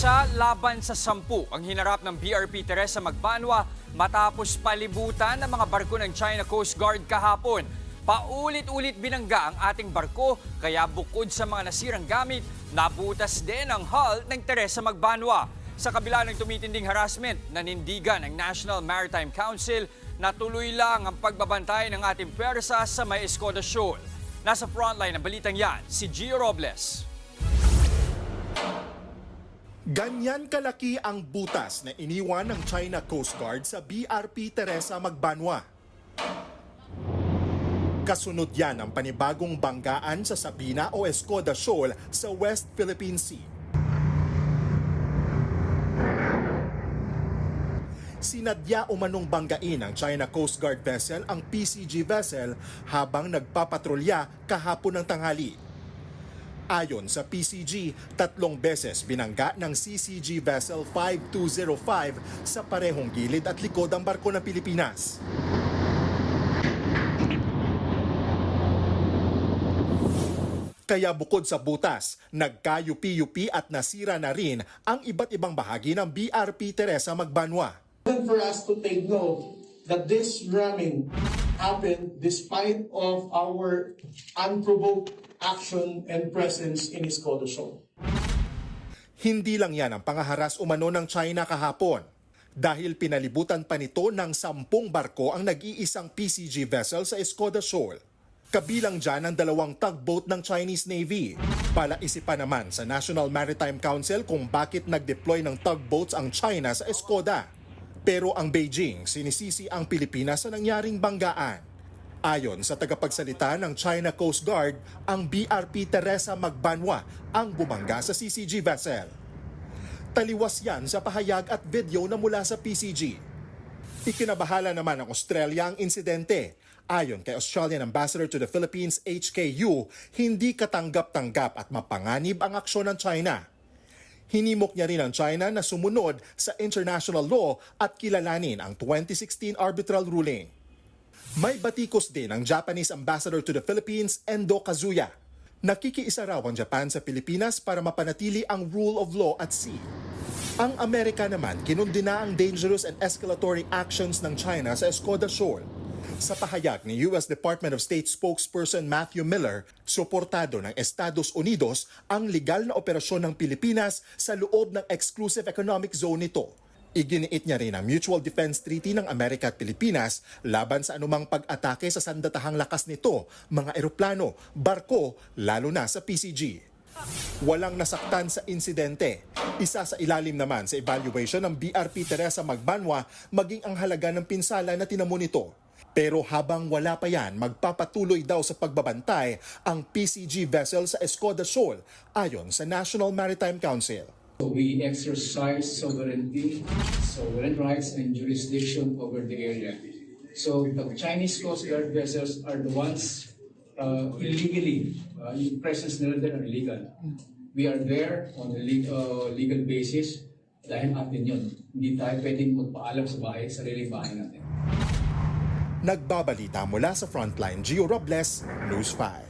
Isa laban sa sampu ang hinarap ng BRP Teresa Magbanwa matapos palibutan ng mga barko ng China Coast Guard kahapon. Paulit-ulit binangga ang ating barko kaya bukod sa mga nasirang gamit, nabutas din ang hull ng Teresa Magbanwa. Sa kabila ng tumitinding harassment, nanindigan ng National Maritime Council na tuloy lang ang pagbabantay ng ating pwersa sa may Escoda Shoal. Nasa frontline ng balitang yan, si Gio Robles. Ganyan kalaki ang butas na iniwan ng China Coast Guard sa BRP Teresa Magbanwa. Kasunod yan ang panibagong banggaan sa Sabina o Escoda Shoal sa West Philippine Sea. Sinadya umanong banggain ng China Coast Guard vessel ang PCG vessel habang nagpapatrolya kahapon ng tanghali. Ayon sa PCG, tatlong beses binangga ng CCG Vessel 5205 sa parehong gilid at likod ang barko ng Pilipinas. Kaya bukod sa butas, nagkayupi-yupi at nasira na rin ang iba't ibang bahagi ng BRP Teresa Magbanwa. for us to take note that this ramming happened despite of our unprovoked action and presence in Escoda Shoal. Hindi lang yan ang pangaharas umano ng China kahapon. Dahil pinalibutan pa nito ng sampung barko ang nag-iisang PCG vessel sa Escoda Shoal. Kabilang dyan ang dalawang tugboat ng Chinese Navy. Palaisipan naman sa National Maritime Council kung bakit nag-deploy ng tugboats ang China sa Escoda. Pero ang Beijing sinisisi ang Pilipinas sa nangyaring banggaan. Ayon sa tagapagsalita ng China Coast Guard, ang BRP Teresa Magbanwa ang bumangga sa CCG vessel. Taliwas yan sa pahayag at video na mula sa PCG. Ikinabahala naman ng Australia ang insidente. Ayon kay Australian Ambassador to the Philippines HKU, hindi katanggap-tanggap at mapanganib ang aksyon ng China. Hinimok niya rin ang China na sumunod sa international law at kilalanin ang 2016 arbitral ruling. May batikos din ang Japanese Ambassador to the Philippines, Endo Kazuya. Nakikiisa raw ang Japan sa Pilipinas para mapanatili ang rule of law at sea. Ang Amerika naman kinundina ang dangerous and escalatory actions ng China sa Escoda Shoal. Sa pahayag ni US Department of State spokesperson Matthew Miller, suportado ng Estados Unidos ang legal na operasyon ng Pilipinas sa loob ng exclusive economic zone nito. Iginiit niya rin ang Mutual Defense Treaty ng Amerika at Pilipinas laban sa anumang pag-atake sa sandatahang lakas nito, mga eroplano, barko, lalo na sa PCG. Walang nasaktan sa insidente. Isa sa ilalim naman sa evaluation ng BRP Teresa Magbanwa maging ang halaga ng pinsala na tinamo nito. Pero habang wala pa yan, magpapatuloy daw sa pagbabantay ang PCG vessel sa Escoda Shoal ayon sa National Maritime Council. We exercise sovereignty, sovereign rights, and jurisdiction over the area. So the Chinese Coast Guard vessels are the ones uh, illegally, uh, yung presence nila there are illegal. We are there on a le- uh, legal basis dahil atin yun. Hindi tayo pwedeng magpaalam sa bahay, sariling bahay natin. Nagbabalita mula sa Frontline, Gio Robles, News 5.